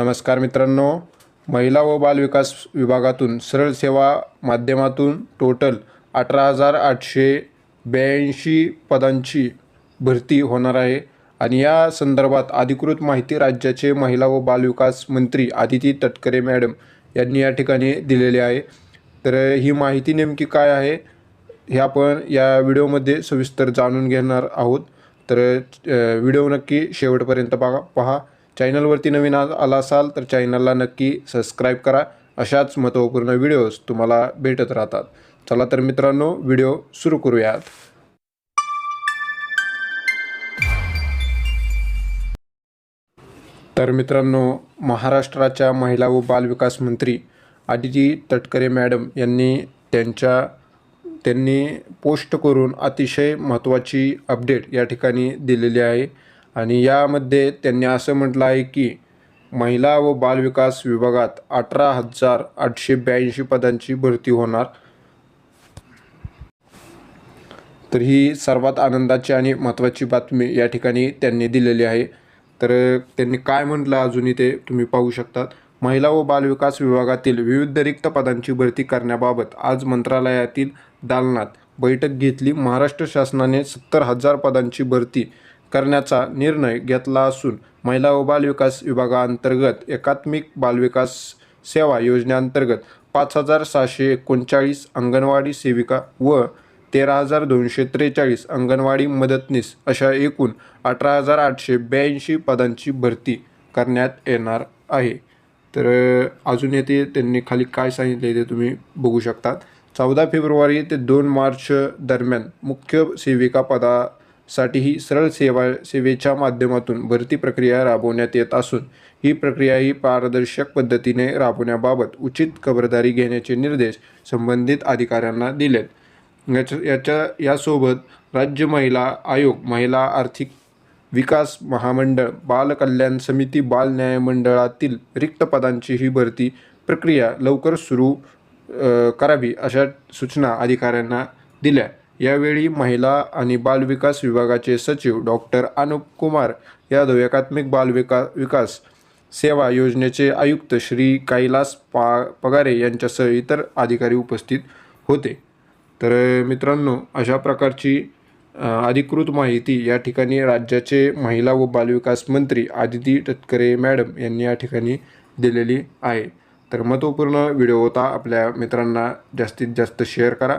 नमस्कार मित्रांनो. महिला व बालविकास विभागातून सरळ सेवा माध्यमातून टोटल अठरा हजार आठशे ब्याऐंशी पदांची भरती होणार आहे. आणि या संदर्भात अधिकृत माहिती राज्याचे महिला व बालविकास मंत्री आदिती तटकरे मॅडम यांनी या ठिकाणी दिलेली आहे. तर ही माहिती नेमकी काय आहे हे आपण या व्हिडिओमध्ये सविस्तर जाणून घेणार आहोत. तर व्हिडिओ नक्की शेवटपर्यंत बघा पहा. चॅनलवरती नवीन आला असाल तर चॅनलला नक्की सबस्क्राईब करा. अशाच महत्त्वपूर्ण व्हिडिओज तुम्हाला भेटत राहतात. चला तर मित्रांनो व्हिडिओ सुरू करूयात. तर मित्रांनो महाराष्ट्राच्या महिला व बालविकास मंत्री आदिती तटकरे मॅडम यांनी त्यांच्या त्यांनी पोस्ट करून अतिशय महत्त्वाची अपडेट या ठिकाणी दिलेली आहे. आणि यामध्ये त्यांनी असं म्हटलं आहे की महिला व बालविकास विभागात अठरा हजार आठशे ब्याऐंशी पदांची भरती होणार. तर ही सर्वात आनंदाची आणि महत्त्वाची बातमी या ठिकाणी त्यांनी दिलेली आहे. तर त्यांनी काय म्हटलं अजूनही ते तुम्ही पाहू शकतात. महिला व बालविकास विभागातील विविध रिक्त पदांची भरती करण्याबाबत आज मंत्रालयातील दालनात बैठक घेतली. महाराष्ट्र शासनाने सत्तर हजार पदांची भरती करण्याचा निर्णय घेतला असून महिला व बालविकास विभागाअंतर्गत एकात्मिक बालविकास सेवा योजनेअंतर्गत पाच हजार सहाशे एकोणचाळीस अंगणवाडी सेविका व तेरा हजार दोनशे त्रेचाळीस अंगणवाडी मदतनीस अशा एकूण अठरा हजार आठशे ब्याऐंशी पदांची भरती करण्यात येणार आहे. तर अजून येथे त्यांनी खाली काय सांगितले ते तुम्ही बघू शकतात. चौदा फेब्रुवारी ते दोन मार्च दरम्यान मुख्य सेविका पदा साठीही सरळ सेवा सेवेच्या माध्यमातून भरती प्रक्रिया राबवण्यात येत असून ही प्रक्रिया ही पारदर्शक पद्धतीने राबवण्याबाबत उचित खबरदारी घेण्याचे निर्देश संबंधित अधिकाऱ्यांना दिलेत. याच्या याच्या यासोबत राज्य महिला आयोग महिला आर्थिक विकास महामंडळ बाल कल्याण समिती बाल न्याय मंडळातील रिक्त पदांची ही भरती प्रक्रिया लवकर सुरू करावी अशा सूचना अधिकाऱ्यांना दिल्या. यावेळी महिला आणि बालविकास विभागाचे सचिव डॉक्टर अनुप कुमार यादव एकात्मिक बालविका विकास सेवा योजनेचे आयुक्त श्री कैलास पा पगारे यांच्यासह इतर अधिकारी उपस्थित होते. तर मित्रांनो अशा प्रकारची अधिकृत माहिती या ठिकाणी राज्याचे महिला व बालविकास मंत्री आदिती तटकरे मॅडम यांनी या ठिकाणी दिलेली आहे. तर महत्त्वपूर्ण व्हिडिओ होता आपल्या मित्रांना जास्तीत जास्त शेअर करा.